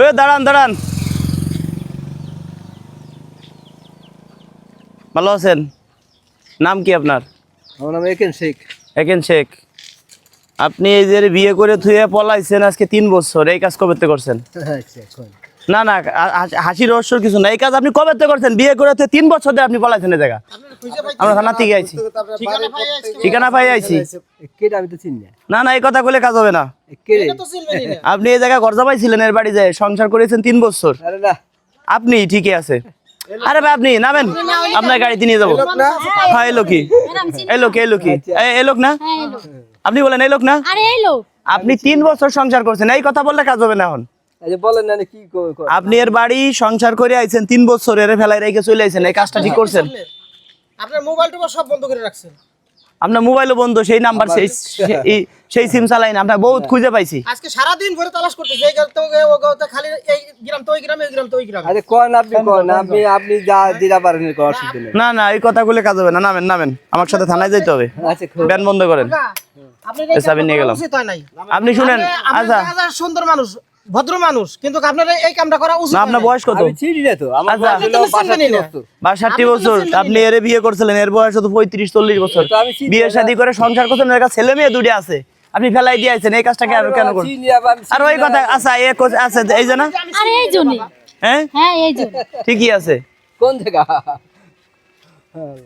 এ দাঁড়ান দাঁড়ান। ভালো আছেন? নাম কি আপনার? আমার নাম একেন শেখ। একেন শেখ। আপনি এই যে বিয়ে করে থুয়ে পলাইছেন আজকে তিন বছর এই কাজ কবে করছেন? আচ্ছা এখন। না না হাসি রহস্যর কিছু না। এই কাজ আপনি কবে তো করছেন? বিয়ে করে থুয়ে তিন বছর ধরে আপনি পলাইছেন এই জায়গা। আমরা থানা থেকে আইছি। ঠিকানা পাই আইছি। কেটে আমি তো চিনি না। না এই কথা বলে কাজ হবে না। আপনি এই জায়গা ঘর পাইছিলেন এর বাড়ি যায় সংসার করেছেন তিন বছর। আরে না। আপনি ঠিকই আছে। আরে ভাই আপনি নামেন। আপনার গাড়িতে নিয়ে যাব। হ্যাঁ এই লোকই এই লোক এই লোকই এই- এই লোক না? আপনি বলেন এই লোক না? আরে এই লোক আপনি তিন বছর সংসার করছেন এই কথা বললে কাজ হবে না এখন। এই না আপনি এর বাড়ি সংসার করে আইছেন তিন বছর এর ফেলাই রেখে চলে আইছেন এই কাজটা ঠিক করছেন? আপনার মোবাইল টোবাইল সব বন্ধ করে রাখছেন। আপনার মোবাইলও বন্ধ সেই নাম্বার সেই সেই- সিম চালাইন আপনার বহুত খুঁজে পাইছি। আজকে সারা দিন ভরে তালাশ করতেছে এই গাঁতে ও গাঁতে খালি এই গ্রাম তো ওই গ্রামে ওই গ্রাম তো ওই গ্রামে। আরে কোন আপনি কোন আপনি আপনি যা দিরা পারেন কোন অসুবিধা নেই। না না এই কথাগুলো কাজ হবে না নামেন নামেন আমার সাথে থানায় যাইতে হবে। আচ্ছা ব্যান বন্ধ করেন। আপনি এই চাবি নিয়ে গেলাম। হয় আপনি শুনেন আচ্ছা। সুন্দর মানুষ। ভদ্র মানুষ কিন্তু আপনার এই কামটা করা উচিত না আপনার বয়স কত? আমি চিনি না তো আমার আচ্ছা। বয়স আপনি তো চিনবেনই 62 না। বছর। বাষট্টি বছর আপনি এর বিয়ে করছিলেন এর বয়স তো পঁয়ত্রিশ চল্লিশ বছর। বিয়ে। শাদী করে সংসার করছেন এর কাছে ছেলে মেয়ে দুটি আছে। আপনি ফেলাই দিয়ে আছেন এই কাজটা কেন আমি আর ওই কথা আচ্ছা এ আছে এই যে না। আরে এই জন্যই হ্যাঁ? হ্যাঁ ঠিকই আছে। কোন জায়গা?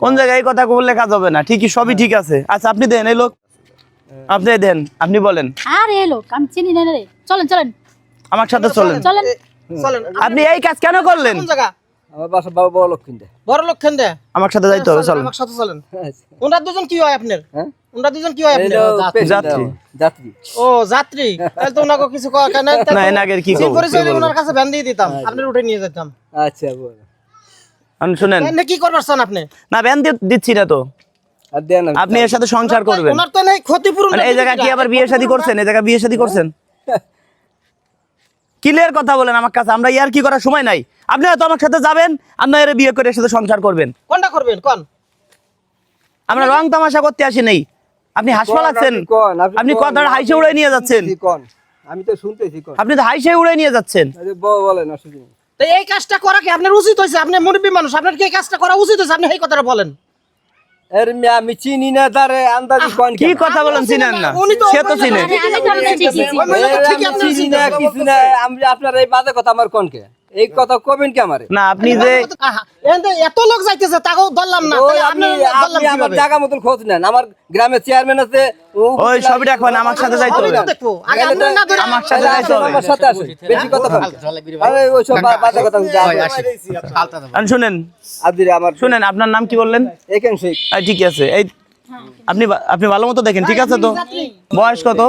কোন জায়গায় এই কথা বললে কাজ হবে না? ঠিকই সবই ঠিক আছে। আচ্ছা আপনি দেন এই লোক। আপনি দেন আপনি বলেন। আরে এই লোক আমি চিনি না রে। চলেন চলেন। আমার সাথে চলেন চলেন। চলেন। আপনি এই কাজ কেন করলেন? কোন জায়গা? আমার বাসা বাবা বড় লক্ষ্মীন্দে বড় লক্ষণ দে আমার সাথে যাইতে হবে চলেন আমার সাথে চলেন। আচ্ছা। দুজন কি হয় আপনার? হ্যাঁ? দুজন কি হয় আপনার? যাত্রী। যাত্রী। ও যাত্রী। তাহলে তো ওনাকে কিছু কওয়া কেন? না, এনাকের কি সিম পরিচয় ওনার কাছে ভ্যান দিয়ে দিতাম। আপনার উঠে নিয়ে যেতাম। আচ্ছা বল। আপনি শুনেন। কি করবার আপনি? না ব্যান দিচ্ছি না তো। আর দেন আমি আপনি এর সাথে সংসার করবেন। ওনার তো নেই ক্ষতিপূরণ মানে এই জায়গায় কি আবার বিয়ে শাদী করছেন? এই জায়গায় বিয়ে শাদী করছেন? ক্লিয়ার কথা বলেন আমার কাছে আমরা ইয়ার কি করার সময় নাই? আপনি হয়তো আমার সাথে যাবেন আর নয় এর বিয়ে করে সাথে সংসার করবেন। কোনটা করবেন? কোন? আমরা রং তামাশা করতে আসি নেই। আপনি হাস পালাচ্ছেন আপনি কথাটা হাইসে উড়ে নিয়ে যাচ্ছেন। আমি তো শুনতেছি আপনি তো হাইসে উড়ে নিয়ে যাচ্ছেন। বলেন অসুবিধা এই কাজটা করা কি আপনার উচিত হয়েছে? আপনি মুরব্বী মানুষ আপনার কি এই কাজটা করা উচিত হয়েছে? আপনি এই কথাটা বলেন। এর মেয়ে আমি চিনি না তারে আন্দাজি কোন কি কথা বলেন চিনেন না সে তো চিনে আমি চিনি। না কিছু না আমি আপনার এই বাজে কথা আমার কোনকে এই কথা কবেন কি আমারে? না আপনি যে এত লোক যাইতেছে তাকেও ধরলাম না। আপনি আপনি আমার জায়গা মতন খোঁজ নেন। আমার গ্রামের চেয়ারম্যান আছে ও- ওই সবই রাখবেন আমার সাথে যাইতে হবে। আমার সাথে যাইতে হবে। আমার সাথে আসেন। বেশি কথা বলেন। আরে ওই সব বাজে কথা যা আপনি শুনেন। আদিরে আমার শুনেন আপনার নাম কি বললেন? একেন শেখ? ঠিক আছে। এই আপনি আপনি ভালো মতো দেখেন ঠিক আছে তো? বয়স কত?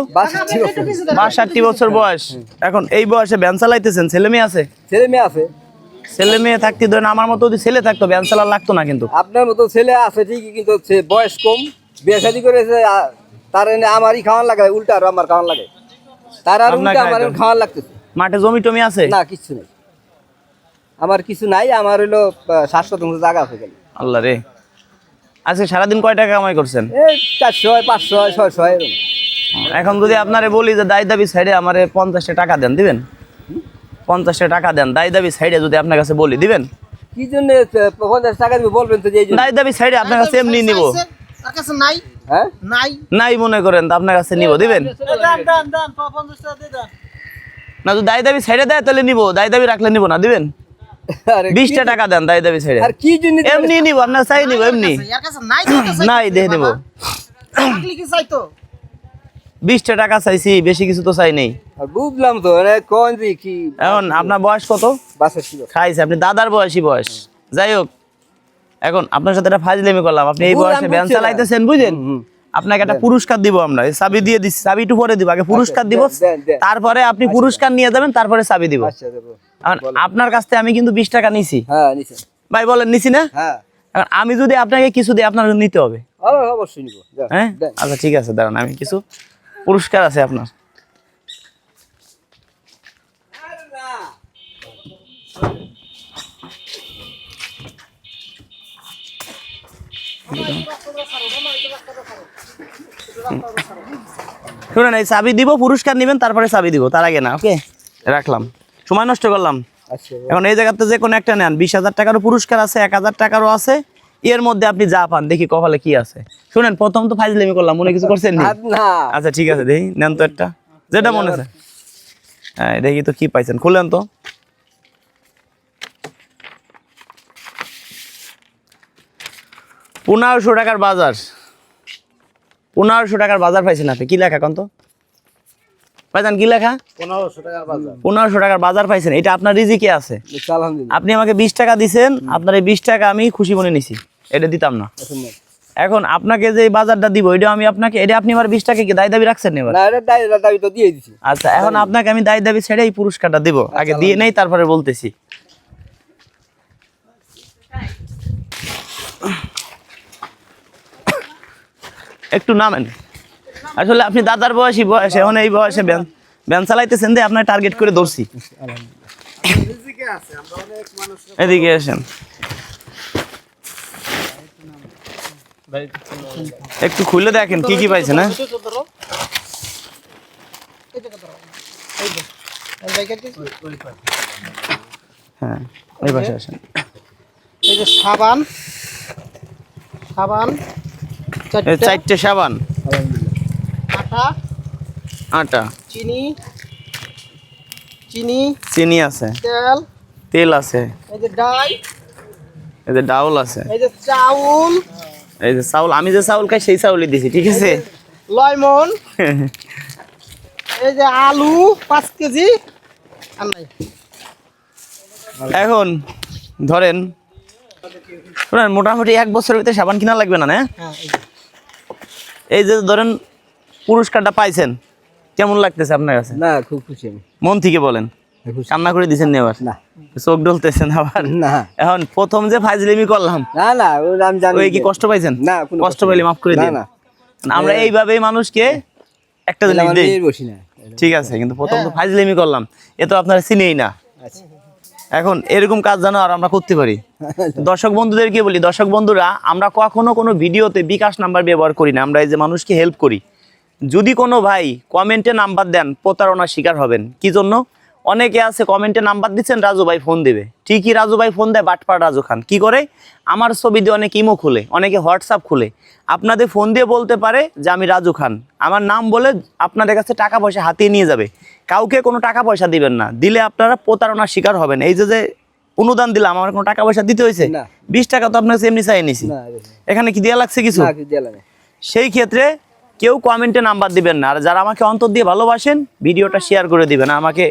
বাষট্টি বছর। বয়স। এখন এই বয়সে ভ্যান চালাইতেছেন ছেলে মেয়ে আছে? ছেলে মেয়ে আছে। ছেলে মেয়ে থাকতে ধরেন আমার মতো যদি ছেলে থাকতো ভ্যান চালার লাগতো না কিন্তু। আপনার মতো ছেলে আছে ঠিকই কিন্তু বয়স কম। বিয়ে শাদী করেছে তার এনে আমারই খাওয়ান লাগে উল্টা আর আমার খাওয়ান লাগে। তার আর উল্টা আমার খাওয়ান লাগতেছে। মাঠে জমি টমি আছে? না কিছু নেই। আমার কিছু নাই আমার হইল সাত শতাংশ জায়গা আছে খালি আল্লাহ রে। আজকে সারাদিন কয় টাকা কামাই করছেন? এই চারশো পাঁচশো ছয়শো এরকম। এখন যদি আপনারে বলি যে দায় দাবি সাইডে আমারে পঞ্চাশটা টাকা দেন দিবেন? পঞ্চাশটা টাকা দেন দায় দাবি সাইডে যদি আপনার কাছে বলি দিবেন? কি জন্য পঞ্চাশ টাকা দিবে বলবেন তো যে এই জন্য দায় দাবি সাইডে আপনার কাছে এমনি নিব। তার কাছে নাই। হ্যাঁ? নাই। নাই মনে করেন তো আপনার কাছে নিব দিবেন? পঞ্চাশ টাকা দিয়ে না যদি দায় দাবি সাইডে দেয় তাহলে নিব। দায় দাবি রাখলে নিব না দিবেন? বিশটা টাকা দেন দাবি সাইডে আর কি জন্য এমনি নিব আপনার চাই নিব এমনি নাই দেখে বিশটা টাকা চাইছি বেশি কিছু তো চাই নেই বুঝলাম তো কোন যে কি এখন আপনার বয়স কত খাইছে আপনি দাদার বয়সী বয়স যাই হোক এখন আপনার সাথে একটা ফাজলেমি করলাম আপনি এই বয়সে বুঝছি চালাইতেছেন বুঝলেন আপনাকে একটা পুরস্কার দিব আমরা এই চাবি দিয়ে দিচ্ছি চাবি একটু পরে দিব আগে পুরস্কার দিব আচ্ছা। তারপরে আপনি পুরস্কার নিয়ে যাবেন তারপরে চাবি দিব আচ্ছা আপনার কাছ থেকে আমি কিন্তু বিশ টাকা নিছি। হ্যাঁ ভাই বলেন নিছি না? হ্যাঁ। এখন আমি যদি আপনাকে কিছু দিই আপনার নিতে হবে। অবশ্যই নিবো। হ্যাঁ? আচ্ছা ঠিক আছে দাঁড়ান আমি কিছু পুরস্কার আছে আপনার। শুনেন এই চাবি দিব পুরস্কার নেবেন তারপরে চাবি দিব তার আগে না ওকে। রাখলাম। সময় নষ্ট করলাম। আচ্ছা। এখন এই জায়গাতে যে কোনো একটা নেন বিশ হাজার টাকারও পুরস্কার আছে এক হাজার টাকারও আছে এর মধ্যে আপনি যা পান দেখি কপালে কি আছে। শুনেন প্রথম তো ফাইজলামি করলাম মনে কিছু করছেন না? আচ্ছা ঠিক আছে দেখি নেন তো একটা। যেটা মনে আছে। হ্যাঁ দেখি তো কি পাইছেন। খুলেন তো। পনেরোশো টাকার বাজার। পনেরোশো টাকার বাজার পাইছেন আপনি কি লেখা কন পাইছেন কি লেখা? পনেরোশো টাকার বাজার। পাইছেন। এটা আপনার রিজিকে আছে? আচ্ছা, আপনি আমাকে বিশ টাকা দিছেন আপনার এই বিশ টাকা আমি খুশি মনে নিছি। এটা দিতাম না। এখন আপনাকে যে বাজারটা দিব এটা আমি আপনাকে এটা আপনি আমার বিশ টাকা কি দায় দাবি রাখছেন এবার? দাবি দাবি তো দিয়ে দিছি। আচ্ছা এখন আপনাকে আমি দায় দাবি ছেড়ে এই পুরস্কারটা দিব। আগে দিয়ে নেই তারপরে বলতেছি। একটু নামেন। আসলে আপনি দাদার বয়সী বয়স এখন এই বয়সে ব্যান ব্যান চালাইতেছেন দিয়ে আপনার টার্গেট করে ধরছি। এদিকে আসেন। একটু খুলে দেখেন কি কি পাইছেন হ্যাঁ? হ্যাঁ এই পাশে আসেন। এই যে সাবান সাবান চারটে সাবান। আটা আটা। চিনি চিনি চিনি আছে। তেল। তেল আছে। এই যে ডাই এই যে ডাউল আছে। এই যে চাউল। এই যে চাউল আমি যে চাউল খাই সেই চাউলই দিছি ঠিক আছে? লয়মন। এই যে আলু পাঁচ কেজি। আর নাই। এখন ধরেন মোটামুটি এক বছরের ভিতরে সাবান কিনা লাগবে না না? হ্যাঁ। এই যে ধরেন পুরস্কারটা পাইছেন? কেমন লাগতেছে আপনার কাছে? না খুব খুশি আমি। মন থেকে বলেন। কান্না করে দিছেন নি এবার না। চোখ ডলতেছেন আবার? না। এখন প্রথম যে ফাইজলিমি করলাম না না আমি জানি ওই কি কষ্ট পাইছেন? না কোনো কষ্ট পাইলে মাফ করে দিন। না। আমরা এইভাবেই মানুষকে একটা জিনিস দিই। ঠিক আছে কিন্তু প্রথম তো ফাইজলিমি করলাম। এ তো আপনারা চিনেই না। আচ্ছা। এখন এরকম কাজ জানো আর আমরা করতে পারি। দর্শক বন্ধুদেরকে বলি দর্শক বন্ধুরা আমরা কখনো কোনো ভিডিওতে বিকাশ নাম্বার ব্যবহার করি না। আমরা এই যে মানুষকে হেল্প করি। যদি কোনো ভাই কমেন্টে নাম্বার দেন প্রতারণার শিকার হবেন। কি জন্য? অনেকে আছে কমেন্টে নাম্বার দিচ্ছেন রাজু ভাই ফোন দেবে। ঠিকই রাজু ভাই ফোন দেয় বাটপাট রাজু খান। কি করে? আমার ছবি দিয়ে অনেক ইমো খুলে অনেকে হোয়াটসঅ্যাপ খুলে। আপনাদের ফোন দিয়ে বলতে পারে যে আমি রাজু খান। আমার নাম বলে আপনাদের কাছে টাকা পয়সা হাতিয়ে নিয়ে যাবে। কাউকে কোনো টাকা পয়সা দিবেন না। দিলে আপনারা প্রতারণার শিকার হবেন। এই যে যে অনুদান দিলাম আমার কোনো টাকা পয়সা দিতে হয়েছে? বিশ টাকা তো আপনার এমনি চাই নিছি। এখানে কি দেওয়া লাগছে কিছু? সেই ক্ষেত্রে কেউ কমেন্টে নাম্বার দিবেন না। আর যারা আমাকে অন্তর দিয়ে ভালোবাসেন ভিডিওটা শেয়ার করে দিবেন। আমাকে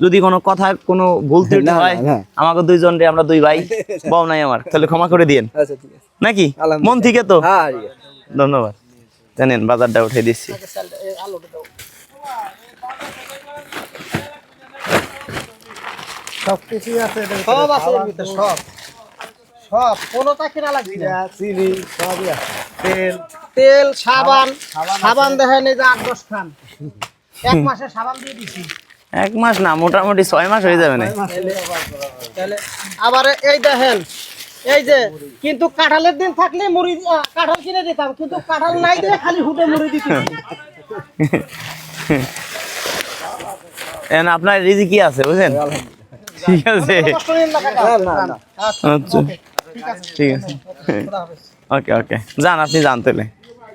যদি কোনো কথা কোনো ভুল ত্রুটি হয় আমাকে দুইজন রে আমরা দুই ভাই বউ নাই আমার। তাহলে ক্ষমা করে দিয়েন। আচ্ছা ঠিক আছে। নাকি? মন থেকে তো? হ্যাঁ ধন্যবাদ। জানেন বাজারটা উঠে দিচ্ছি। সব কিছুই আছে সব আছে সব। সব। কোনোটা কেনা লাগবে চিনি সবই আছে। তেল তেল সাবান সাবান দেখেন এই যে আট দশ খান। এক মাসে সাবান দিয়ে দিছি। এক মাস না মোটামুটি ছয় মাস হয়ে যাবে না। আবার এই দেখেন এই যে কিন্তু কাঁঠালের দিন থাকলে মুড়ি কাঁঠাল কিনে দিতাম কিন্তু কাঁঠাল নাই দিয়ে খালি হুটে মুড়ি দিতে এখন আপনার রিজি কি আছে বুঝলেন ঠিক আছে। কষ্ট নিন না কাকা। না না না। আচ্ছা। ঠিক আছে। ঠিক আছে। ওকে ওকে। যান আপনি যান তাহলে।